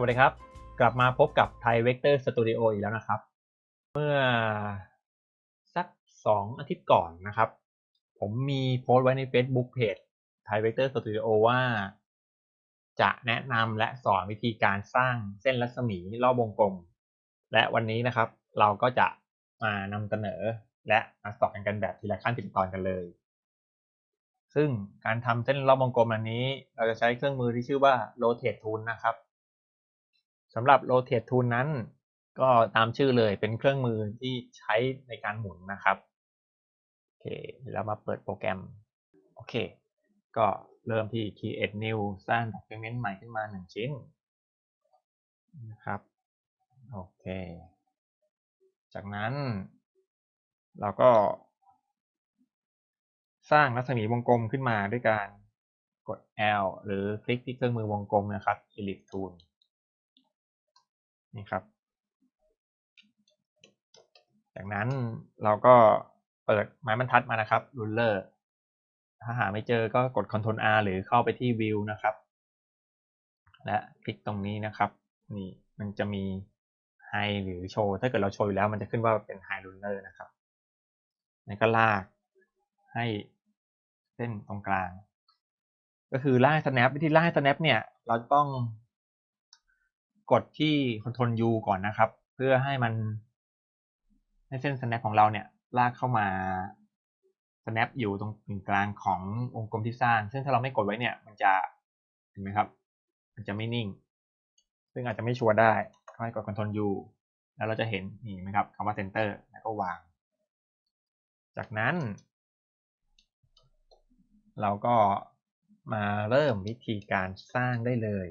วัสดีครับ กลับมาพบกับไทยเวกเตอร์สตูดิโออีกแล้วนะครับ เมื่อสักสองอาทิตย์ก่อนนะครับ ผมมีโพสต์ไว้ใน Facebook Page ไทยเวกเตอร์สตูดิโอว่า จะแนะนำและสอนวิธีการสร้างเส้นรัศมีรอบวงกลม และวันนี้นะครับ เราก็จะมานำเสนอและมาสอนกันแบบทีละขั้นทีละตอนกันเลย ซึ่งการทำเส้นรอบวงกลมอันนี้ เราจะใช้เครื่องมือที่ชื่อว่า rotate tool นะครับ สำหรับ rotate tool นั้น ก็ตามชื่อเลยเป็นเครื่องมือที่ใช้ในการหมุนนะครับโอเคเดี๋ยวเรามาเปิดโปรแกรมโอเค ก็เริ่มที่ create new สร้าง document ใหม่ขึ้นมาหนึ่งชิ้นนะครับโอเค จากนั้น เราก็ สร้างรัศมีวงกลมขึ้นมาด้วยการกด L หรือคลิกที่เครื่องมือวงกลมนะครับ Ellipse Tool นี่ครับ จากนั้นเราก็เปิดไม้บรรทัดมานะครับ Ruler ถ้าหาไม่เจอก็กด Ctrl R หรือเข้าไปที่ View นะครับ และคลิกตรงนี้นะครับ นี่มันจะมี High หรือโชว์ถ้าเกิดเราโชว์อยู่แล้วมันจะขึ้นว่าเป็น High Ruler นะครับแล้วก็ลากให้เส้นตรงกลาง ก็คือลาง snap วิธีลาง snap เนี่ย เราต้อง กดที่ Ctrl U ก่อนนะครับ เพื่อให้มันให้เส้น snap ของเราเนี่ยลากเข้ามา snap อยู่ตรงกึ่งกลางของวงกลมที่สร้าง ซึ่งถ้าเราไม่กดไว้เนี่ย มันจะเห็นไหมครับ มันจะไม่นิ่ง ซึ่งอาจจะไม่ชัวร์ได้ก็ให้กด Ctrl U แล้วเราจะเห็นนี่ไหมครับคำว่า center แล้วก็วาง จากนั้น เราก็มาเริ่มวิธีการสร้างได้เลย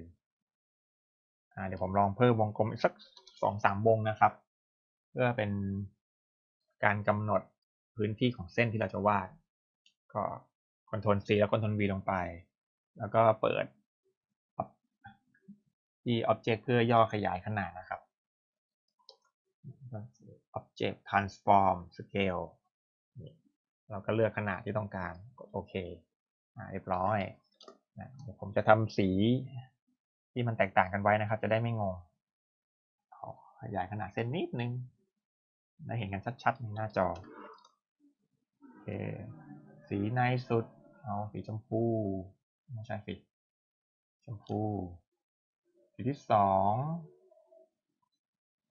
เดี๋ยวผมลองเพิ่มวงกลมอีกสักสองสามวงนะครับ เพื่อเป็นการกำหนดพื้นที่ของเส้นที่เราจะวาด ก็ Ctrl C แล้ว Ctrl V ลงไป แล้วก็เปิดที่ Object เพื่อย่อขยายขนาดนะครับ Object Transform Scale เราก็เลือกขนาดที่ต้องการ กดโอเคเรียบร้อย ผมจะทำสี ที่มันแตกต่างกันไว้นะครับ จะได้ไม่งงขยายขนาดเส้นนิดนึงได้เห็นกันชัดๆในหน้าจอโอเคสีในสุด เอาสีชมพูไม่ใช่สีชมพูสีที่สอง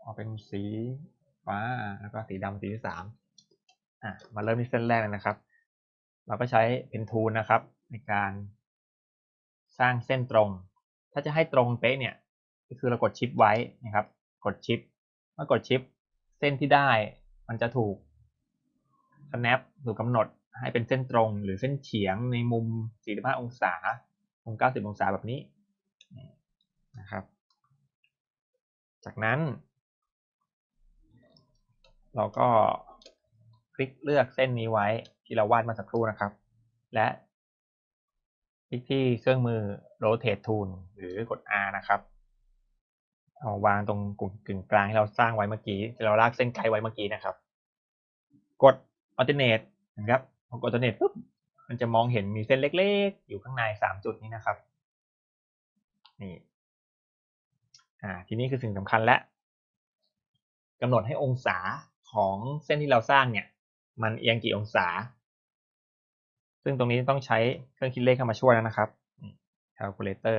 เอาเป็นสีฟ้าแล้วก็สีดำสีที่สามอะมาเริ่มที่เส้นแรกเลยนะครับ เราก็ใช้เพนทูลนะครับ ในการสร้างเส้นตรง ถ้าจะให้ตรงเป๊ะเนี่ยก็คือเรากดชิปไว้นะครับ กดชิปเมื่อกดชิปเส้นที่ได้มันจะถูก snap ถูกกำหนดให้เป็นเส้นตรงหรือเส้นเฉียงในมุม 45 องศา มุม 90 องศาแบบนี้นะครับ จากนั้น เราก็คลิกเลือกเส้นนี้ไว้ที่เราวาดมาสักครู่นะครับ และคลิกที่เครื่องมือ rotate tool หรือกด R นะครับ เอาวางตรงกลุ่มกึ่งกลางที่เราสร้างไว้เมื่อกี้ที่เราลากเส้นไกด์ไว้เมื่อกี้นะครับ กด alternate นะครับพอกด alternate ปุ๊บมันจะมองเห็นมีเส้นเล็กๆ อยู่ข้างในสามจุดนี้นะครับ นี่ อ่า ทีนี้คือสิ่งสำคัญและกำหนดให้องศาของเส้นที่เราสร้างเนี่ย มันเอียงกี่องศา ซึ่งตรงนี้ต้องใช้เครื่องคิดเลขเข้ามาช่วยแล้วนะครับ calculator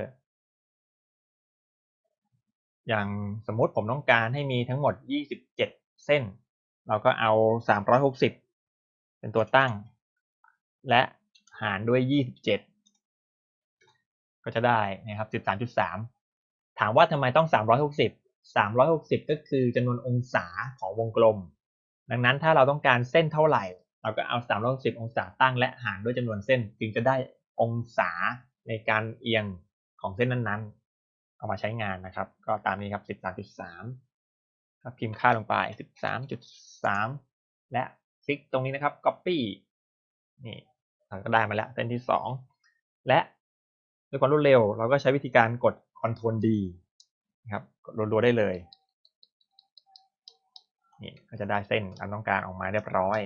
อย่างสมมติผมต้องการให้มีทั้งหมด 27 เส้น เราก็เอา 360 เป็นตัวตั้ง และหารด้วย 27 ก็จะได้นะครับ 13.3 ถามว่าทำไมต้อง 360 360 ก็คือจำนวนองศาของวงกลม ดังนั้นถ้าเราต้องการเส้นเท่าไหร่ เราก็เอา 360 องศาตั้งและหารด้วยจำนวนเส้น จึงจะได้องศา ในการเอียงของเส้นนั้นๆ เอามาใช้งานนะครับ ก็ตามนี้ครับ 13.3ก็พิมพ์ค่าลงไป 13.3 และคลิกตรงนี้นะครับ copy นี่เราก็ได้มาแล้วเส้นที่ 2 และด้วยความรวดเร็ว เราก็ใช้วิธีการกด Ctrl D นะครับกดรัวๆได้เลยนี่ก็จะได้เส้นตามต้องการออกมาเรียบร้อย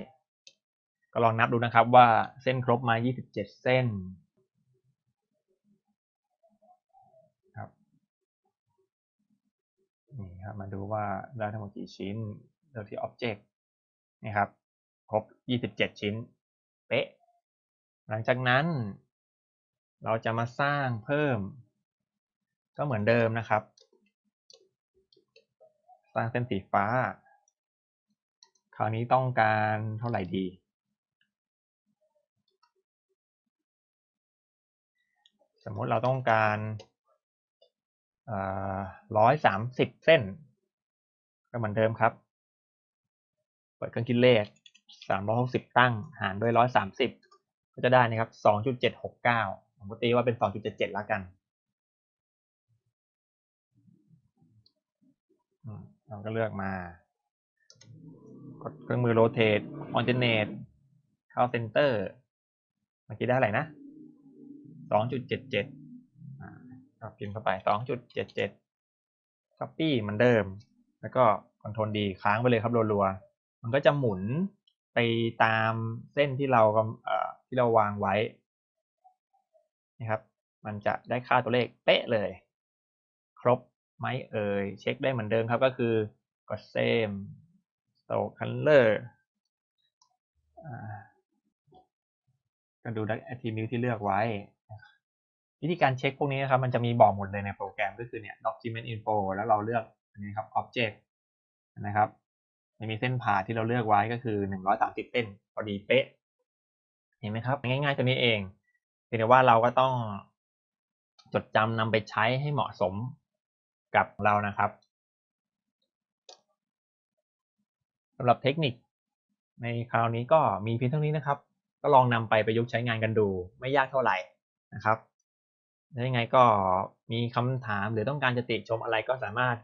ก็ลองนับดูนะครับว่าเส้นครบมา 27 เส้นครับ ครับมาดูว่าได้ทั้งหมดกี่ชิ้นเลือกที่ Object นี่ครับครบ 27 ชิ้น เป๊ะ หลังจากนั้น เราจะมาสร้างเพิ่ม ก็เหมือนเดิมนะครับ สร้างเส้นสีฟ้า คราวนี้ต้องการเท่าไหร่ดี สมมติเราต้องการ ร้อยสามสิบเส้น ก็เหมือนเดิมครับ เปิดเครื่องคิดเลขสามร้อยหกสิบตั้ง หารด้วยร้อยสามสิบก็จะได้นะครับสองจุดเจ็ดหกเก้าผมตีว่าเป็นสองจุดเจ็ดเจ็ดแล้วกันเราก็เลือกมา กดเครื่องมือ rotate alternate เข้า center เมื่อกี้ได้อะไรนะสองจุดเจ็ดเจ็ด พิมพ์เข้าไปสองจุดเจ็ดเจ็ด copy เหมือนเดิม แล้วก็ control D ค้างไปเลยครับรัวๆ มันก็จะหมุนไปตามเส้นที่เราเอ่อที่เราวางไว้นะครับ มันจะได้ค่าตัวเลขเป๊ะเลย ครบไหมเอ่ยเช็คได้เหมือนเดิมครับก็คือกด same stroke color อ่าก็ดูด้ attribute ที่เลือกไว้ วิธีการเช็คพวกนี้นะครับมันจะมีบอกหมดเลยในโปรแกรมก็คือเนี่ย document info แล้วเราเลือกอันนี้ครับ object นะครับจะมีเส้นผ่าที่เราเลือกไว้ก็คือ 130 เส้นพอดีเป๊ะ เห็นไหมครับ ง่ายๆตัวนี้เองเพียงแต่ว่าเราก็ต้องจดจำนำไปใช้ให้เหมาะสมกับเรานะครับสำหรับเทคนิคในคราวนี้ก็มีเพียงเท่านี้นะครับ ก็ลองนำไปประยุกต์ใช้งานกันดู ไม่ยากเท่าไหร่นะครับ แล้วยังไงก็มีคำถามหรือต้องการจะติชมอะไรก็สามารถ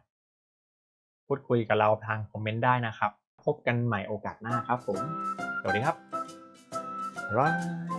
พูดคุยกับเราทางคอมเมนต์ได้นะครับ พบกันใหม่โอกาสหน้าครับผม สวัสดีครับบ๊ายบาย